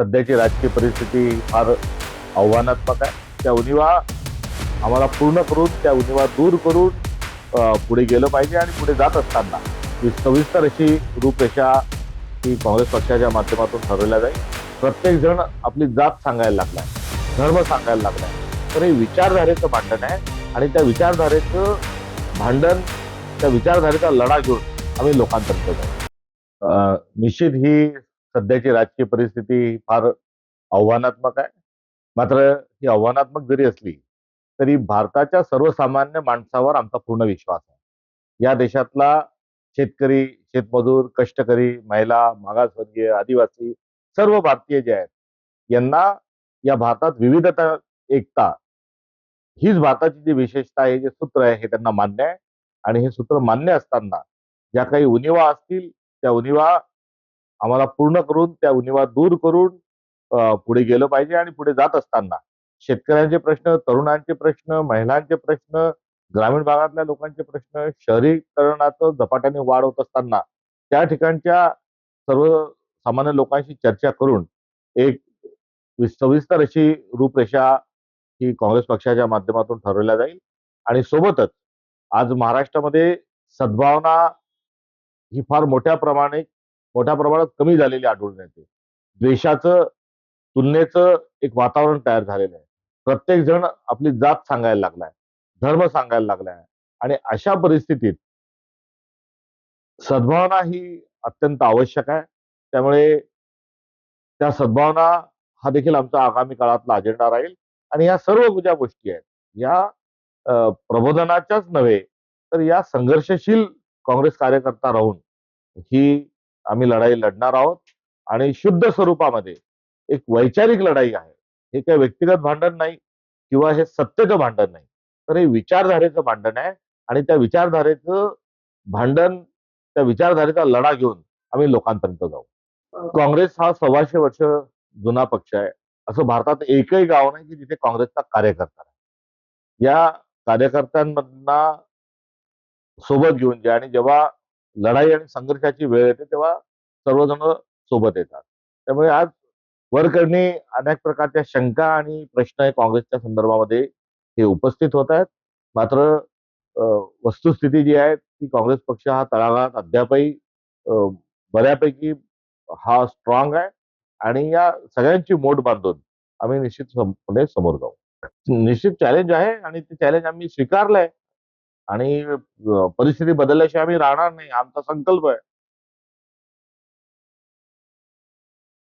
सध्याची राजकीय परिस्थिती फार आव्हानात्मक आहे. त्या उणिवा आम्हाला पूर्ण करून त्या उणिवा दूर करून पुढे गेलं पाहिजे आणि पुढे जात असताना ही सविस्तर अशी रूपरेषा ही काँग्रेस पक्षाच्या माध्यमातून ठरवल्या जाईल. प्रत्येक जण आपली जात सांगायला लागलाय धर्म सांगायला लागलाय. तर हे विचारधारेचं भांडण आहे आणि त्या विचारधारेचं भांडण त्या विचारधारेचा लढा घेऊन आम्ही लोकांपर्यंत जाऊ निश्चित ही सध्याची राजकीय परिस्थिती फार आव्हानात्मक आहे. मात्र ही आव्हानात्मक जरी असली तरी भारताच्या सर्वसामान्य माणसावर आमचा पूर्ण विश्वास आहे. या देशातला शेतकरी शेतमजूर कष्टकरी महिला मागासवर्गीय आदिवासी सर्व भारतीय जे आहेत यांना या भारतात विविधता एकता हीच भारताची जी विशेषता आहे जे सूत्र आहे हे त्यांना मान्य आहे. आणि हे सूत्र मान्य असताना ज्या काही उणिवा असतील त्या उणिवा आम्हाला पूर्ण करून त्या उणिवा दूर करून पुढे गेलं पाहिजे आणि पुढे जात असताना. शेतकऱ्यांचे प्रश्न तरुणांचे प्रश्न महिलांचे प्रश्न ग्रामीण भागातल्या लोकांचे प्रश्न शहरीकरणाचं झपाट्याने वाढ होत असताना त्या ठिकाणच्या सर्व सामान्य लोकांशी चर्चा करून एक वि- सविस्तर अशी रूपरेषा ही काँग्रेस पक्षाच्या माध्यमातून ठरवल्या जाईल. आणि सोबतच आज महाराष्ट्रामध्ये सद्भावना ही फार मोठ्या प्रमाणे मोठ्या प्रमाणात कमी झालेली आढळून येते. द्वेषाचं तुलनेचं एक वातावरण तयार झालेलं आहे. प्रत्येक जण आपली जात सांगायला लागलाय धर्म सांगायला लागलाय आणि अशा परिस्थितीत सद्भावना ही अत्यंत आवश्यक आहे. त्यामुळे त्या सद्भावना हा देखील आमचा आगामी काळातला अजेंडा राहील आणि या सर्व ज्या गोष्टी आहेत या प्रबोधनाच्याच नव्हे तर या संघर्षशील काँग्रेस कार्यकर्ता राहून ही आम्ही लढाई लढणार आहोत. आणि शुद्ध स्वरूपामध्ये एक वैचारिक लढाई आहे. हे काही व्यक्तिगत भांडण नाही किंवा हे सत्तेचं भांडण नाही. तर हे विचारधारेचं भांडण आहे. आणि त्या विचारधारेचं भांडण त्या विचारधारेचा लढा घेऊन आम्ही लोकांपर्यंत जाऊ. काँग्रेस हा सव्वाशे वर्ष जुना पक्ष आहे. असं भारतात एकही गाव नाही की जिथे काँग्रेसचा कार्यकर्ता नाही. या कार्यकर्त्यांमधना सोबत घेऊन जे आणि जेव्हा लढाई आणि संघर्षाची वेळ येते तेव्हा सर्वजण सोबत येतात. त्यामुळे आज वरकरणी अनेक प्रकारच्या शंका आणि प्रश्न काँग्रेसच्या संदर्भामध्ये हे उपस्थित होत आहेत. मात्र वस्तुस्थिती जी आहे ती काँग्रेस पक्ष हा तळागाळात अद्यापही बऱ्यापैकी हा स्ट्रॉंग आहे आणि या सगळ्यांची मोठ बांधून आम्ही निश्चित समोर जाऊ. निश्चित चॅलेंज आहे आणि ते चॅलेंज आम्ही स्वीकारलंय. आणि परिस्थिती बदलल्याशिवाय आम्ही राहणार नाही. आमचा संकल्प आहे.